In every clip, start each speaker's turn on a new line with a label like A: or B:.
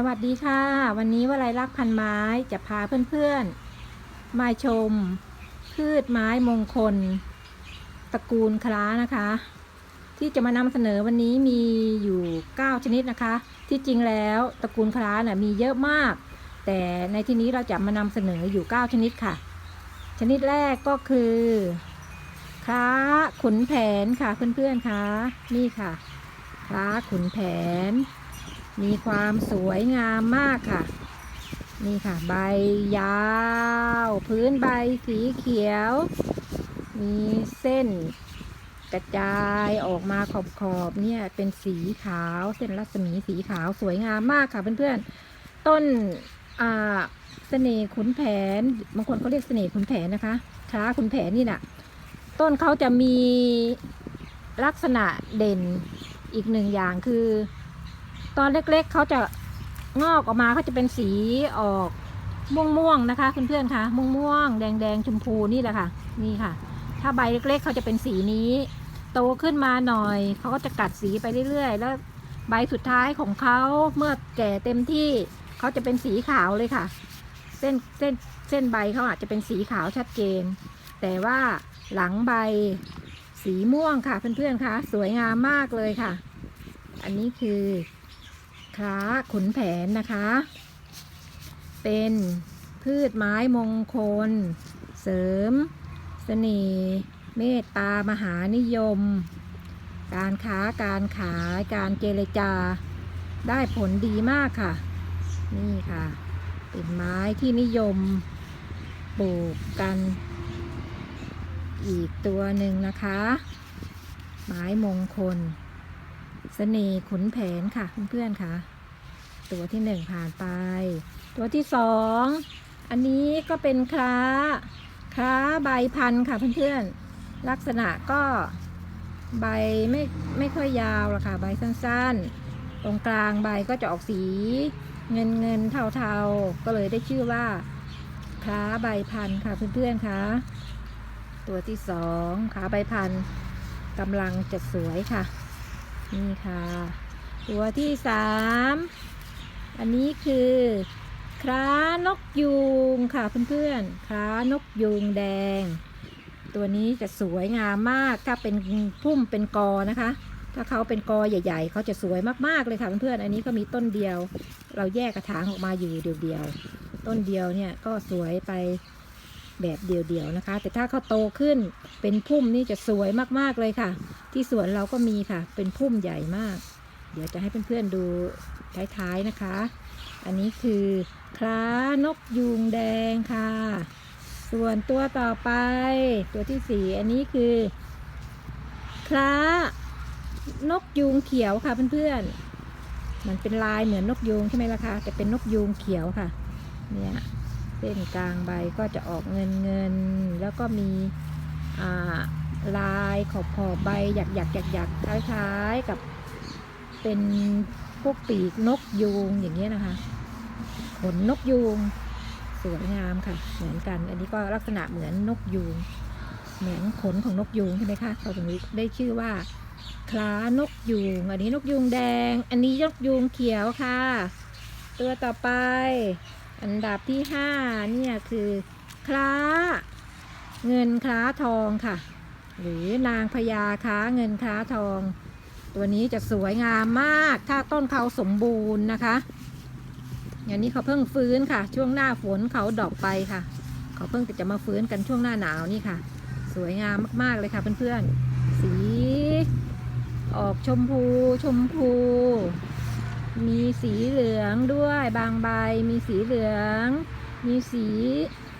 A: สวัสดีค่ะ วันนี้วลัยรักพันไม้จะพาเพื่อนๆ มาชม พืชไม้มงคล ตระกูลคล้านะคะ ที่จะมานำเสนอวันนี้มีอยู่ 9 ชนิดนะคะ ที่จริงแล้วตระกูลคล้าน่ะมีเยอะมาก แต่ในที่นี้เราจะมานำเสนออยู่ 9 ชนิดค่ะ ชนิดแรกก็คือคล้าขุนแผนค่ะเพื่อนๆคะนี่ค่ะคล้าขุนแผน มีความสวยงามมากค่ะ นี่ค่ะ ใบยาว พื้นใบสีเขียว มีเส้นกระจายออกมาขอบๆเนี่ยเป็นสีขาวเส้นรัศมีสีขาวสวยงามมากค่ะเพื่อนๆ ต้นอ่าเสน่ห์ขุนแผนบางคนเขาเรียกเสน่ห์ขุนแผนนะคะค้าขุนแผนนี่น่ะ ต้นเขาจะมีลักษณะเด่นอีกหนึ่งอย่างคือ ตอนเล็กๆเขาจะงอกออกมาเขาจะเป็นสีออกม่วงๆนะคะเพื่อนๆคะม่วงๆแดงๆชมพูนี่แหละค่ะ นี่ค่ะ ถ้าใบเล็กๆเขาจะเป็นสีนี้ โตขึ้นมาหน่อยเขาก็จะกัดสีไปเรื่อยๆ แล้วใบสุดท้ายของเขาเมื่อแก่เต็มที่เขาจะเป็นสีขาวเลยค่ะ เส้นเส้นเส้นใบเขาอาจจะเป็นสีขาวชัดเจน แต่ว่าหลังใบสีม่วงค่ะเพื่อนๆคะสวยงามมากเลยค่ะ อันนี้คือ ค้าขุนแผนนะคะ เป็นพืชไม้มงคล เสริมเสน่ห์เมตตามหานิยม การค้าการขายการเจรจา ได้ผลดีมากค่ะ นี่ค่ะ เป็นไม้ที่นิยมปลูกกัน อีกตัวหนึ่งนะคะ ไม้มงคล เสน่ห์ขุนแผนค่ะเพื่อนๆค่ะ ตัวที่หนึ่งผ่านไป ตัวที่สองอันนี้ก็เป็นคล้าคล้าใบพันธุ์ค่ะเพื่อนๆลักษณะก็ใบไม่ไม่ค่อยยาวหรอกค่ะ ใบสั้นๆ ตรงกลางใบก็จะออกสีเงินเงินเทาๆ ก็เลยได้ชื่อว่าคล้าใบพันธุ์ค่ะเพื่อนๆค่ะตัวที่สองขาใบพันธุ์กำลังจะสวยค่ะ นี่ค่ะ ตัวที่สามอันนี้คือคล้านกยูงค่ะเพื่อนๆคล้านกยูงแดง ตัวนี้จะสวยงามมากถ้าเป็นพุ่มเป็นกอนะคะ ถ้าเขาเป็นกอใหญ่ ๆเขาจะสวยมากๆเลยค่ะเพื่อนๆอันนี้ก็มีต้นเดียว เราแยกกระถางออกมาอยู่เดียวๆต้นเดียวเนี่ยก็สวยไป แบบเดียวๆนะคะ แต่ถ้าเขาโตขึ้นเป็นพุ่มนี่จะสวยมากๆเลยค่ะ ที่สวนเราก็มีค่ะ เป็นพุ่มใหญ่มาก เดี๋ยวจะให้เพื่อนๆดูท้ายๆนะคะ อันนี้คือคล้านกยูงแดงค่ะ ส่วนตัวต่อไป ตัวที่สี่อันนี้คือคล้านกยูงเขียวค่ะเพื่อนๆมันเป็นลายเหมือนนกยูงใช่ไหมล่ะคะแต่เป็นนกยูงเขียวค่ะ เนี่ย เส้นกลางใบก็จะออกเงินเงิน แล้วก็มีลายขอบขอบใบหยักหยักหยักหยักคล้ายๆกับเป็นพวกปีกนกยูงอย่างเงี้ยนะคะ ขนนกยูงสวยงามค่ะ เหมือนกัน อันนี้ก็ลักษณะเหมือนนกยูง เหมือนขนของนกยูงใช่ไหมคะเขาถึงได้ชื่อว่าคล้านกยูง อันนี้นกยูงแดง อันนี้นกยูงเขียวค่ะ ตัวต่อไป อันดับที่ห้าเนี่ยคือคล้า เงินคล้าทองค่ะ หรือนางพญาค้าเงินคล้าทอง ตัวนี้จะสวยงามมากถ้าต้นเขาสมบูรณ์นะคะอย่างนี้เขาเพิ่งฟื้นค่ะ ช่วงหน้าฝนเขาดอกไปค่ะ เขาเพิ่งจะมาฟื้นกันช่วงหน้าหนาวนี่ค่ะ สวยงามมากๆเลยค่ะเพื่อนๆสี ออกชมพูชมพู มีสีเหลืองด้วยบางใบ มีสีเหลือง มีสี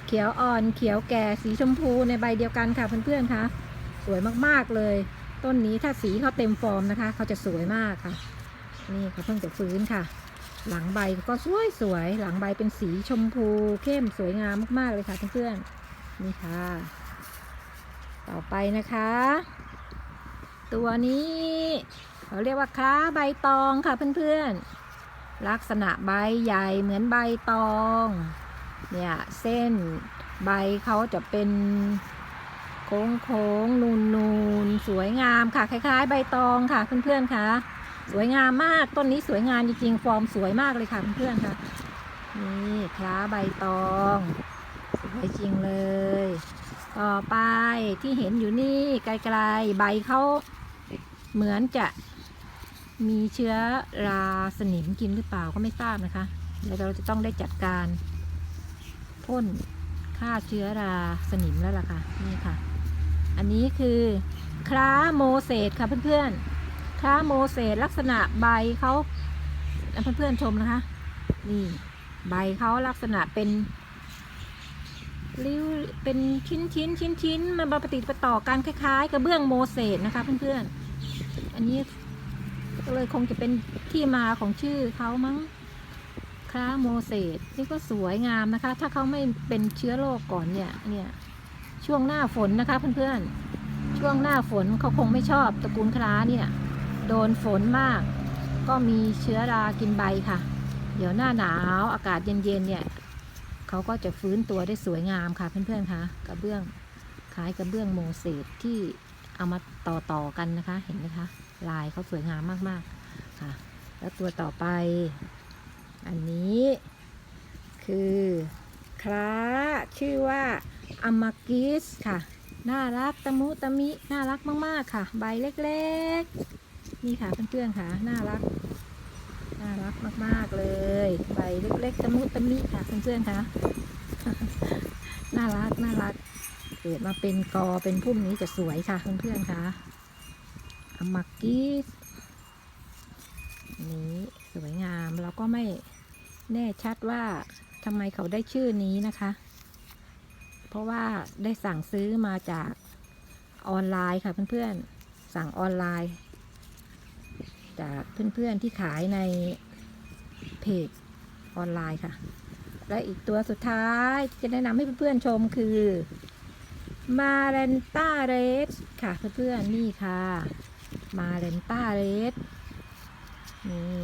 A: เขียวอ่อนเขียวแก่สีชมพูในใบเดียวกันค่ะเพื่อนๆคะสวยมากๆเลย ต้นนี้ถ้าสีเขาเต็มฟอร์มนะคะเขาจะสวยมากค่ะ นี่เขาเพิ่งจะฟื้นค่ะ หลังใบก็สวยสวยหลังใบเป็นสีชมพูเข้มสวยงามมากๆเลยค่ะเพื่อนๆนี่ค่ะ ต่อไปนะคะ ตัวนี้ เขาเรียกว่าคล้าใบตองค่ะเพื่อนๆ ลักษณะใบใหญ่เหมือนใบตอง เนี่ยเส้นใบเขาจะเป็นโค้งโค้งนูนนูนสวยงามค่ะ คล้าย ๆ ใบตองค่ะเพื่อนๆค่ะ สวยงามมากต้นนี้สวยงามจริงๆฟอร์มสวยมากเลยค่ะเพื่อนๆค่ะ นี่คล้าใบตองสวยจริงเลย ต่อไปที่เห็นอยู่นี่ไกลๆใบเขาเหมือนจะ มีเชื้อราสนิมกินหรือเปล่าก็ไม่ทราบนะคะเดี๋ยวเราจะต้องได้จัดการพ่นฆ่าเชื้อราสนิมแล้วล่ะค่ะนี่ค่ะ อันนี้คือคล้าโมเสสค่ะเพื่อนๆคล้าโมเสสลักษณะใบเขาเพื่อนๆชมนะคะ นี่ใบเขาลักษณะเป็นริ้วเป็นชิ้นชิ้นชิ้นชิ้นมันประติดประต่อกันคล้ายๆกระเบื้องโมเสสนะคะเพื่อนๆอันนี้ ก็เลยคงจะเป็นที่มาของชื่อเขามั้งคล้าโมเสสนี่ก็สวยงามนะคะ ถ้าเขาไม่เป็นเชื้อโรคก่อนเนี่ยเนี่ยช่วงหน้าฝนนะคะเพื่อนๆ ช่วงหน้าฝนเขาคงไม่ชอบตระกูลคล้าเนี่ย โดนฝนมาก ก็มีเชื้อรากินใบค่ะ เดี๋ยวหน้าหนาวอากาศเย็นๆเนี่ยเขาก็จะฟื้นตัวได้สวยงามค่ะเพื่อนๆคะกระเบื้องคล้ายกระเบื้องโมเสสที่ เอามาต่อๆกันนะคะ เห็นไหมคะ ลายเขาสวยงามมากๆค่ะ แล้วตัวต่อไป อันนี้ คือคล้าชื่อว่าอามากิสค่ะ น่ารักตะมุตะมิ น่ารักมากๆค่ะ ใบเล็กๆ นี่ค่ะเพื่อนๆค่ะ น่ารัก น่ารักมากๆเลย ใบเล็กๆ ตะมุตะมิค่ะเพื่อนๆค่ะ น่ารัก น่ารัก กิดมาเป็นกอเป็นพุ่มนี้จะสวยค่ะเพื่อนๆค่ะอามากิสนี้สวยงามแล้วก็ไม่แน่ชัดว่าทำไมเขาได้ชื่อนี้นะคะ เพราะว่าได้สั่งซื้อมาจากออนไลน์ค่ะเพื่อนๆ สั่งออนไลน์ จากเพื่อนๆที่ขายในเพจออนไลน์ค่ะ และอีกตัวสุดท้ายที่จะแนะนำให้เพื่อนๆชมคือ มาเรนต้าเรสค่ะเพื่อนๆนี่ค่ะ มาเรนต้าเรสนี่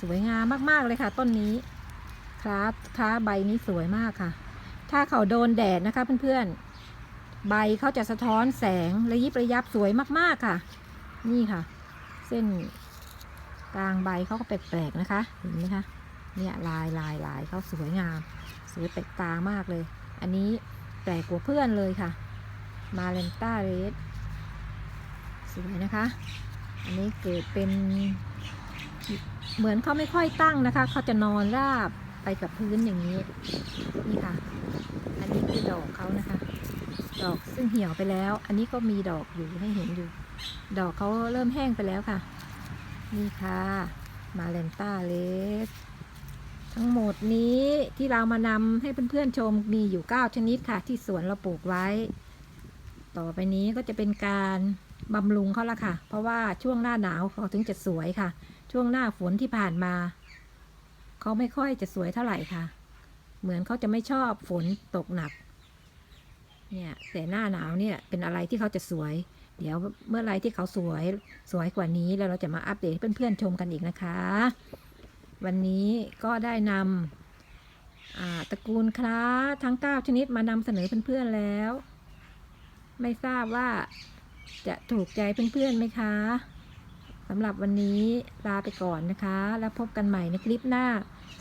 A: สวยงามมากๆเลยค่ะ ต้นนี้คล้าคล้าใบนี้สวยมากค่ะ ถ้าเขาโดนแดดนะคะเพื่อนๆ ใบเขาจะสะท้อนแสงระยิบระยับสวยมากๆค่ะ นี่ค่ะ เส้นกลางใบเขาก็แปลกๆนะคะ เห็นไหมคะ เนี่ยลายลายลายเขาสวยงาม สวยแปลกตามากเลย อันนี้แปลกกว่าเพื่อนเลยค่ะ มาเลนต้าเรสสวยนะคะ อันนี้เกิดเป็น เหมือนเขาไม่ค่อยตั้งนะคะ เขาจะนอนราบไปกับพื้นอย่างนี้ นี่ค่ะ อันนี้คือดอกเขานะคะ ดอกซึ่งเหี่ยวไปแล้ว อันนี้ก็มีดอกอยู่ให้เห็นอยู่ ดอกเขาเริ่มแห้งไปแล้วค่ะ นี่ค่ะ มาเลนต้าเลสทั้งหมดนี้ที่เรามานำให้เพื่อนๆชมมีอยู่ 9 ชนิดค่ะ ที่สวนเราปลูกไว้ ต่อไปนี้ก็จะเป็นการบำรุงเขาละค่ะ เพราะว่าช่วงหน้าหนาวเขาถึงจะสวยค่ะ ช่วงหน้าฝนที่ผ่านมา เขาไม่ค่อยจะสวยเท่าไหร่ค่ะ เหมือนเขาจะไม่ชอบฝนตกหนัก เนี่ยแต่หน้าหนาวเนี่ยเป็นอะไรที่เขาจะสวย เดี๋ยวเมื่อไรที่เขาสวยสวยกว่านี้แล้วเราจะมาอัปเดตเพื่อนๆชมกันอีกนะคะ วันนี้ก็ได้นำตระกูลคล้าทั้ง 9 ชนิดมานำเสนอเพื่อนๆแล้ว ไม่ทราบว่าจะถูกใจเพื่อนๆไหมคะสำหรับวันนี้ลาไปก่อนนะคะ แล้วพบกันใหม่ในคลิปหน้า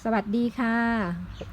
A: สวัสดีค่ะ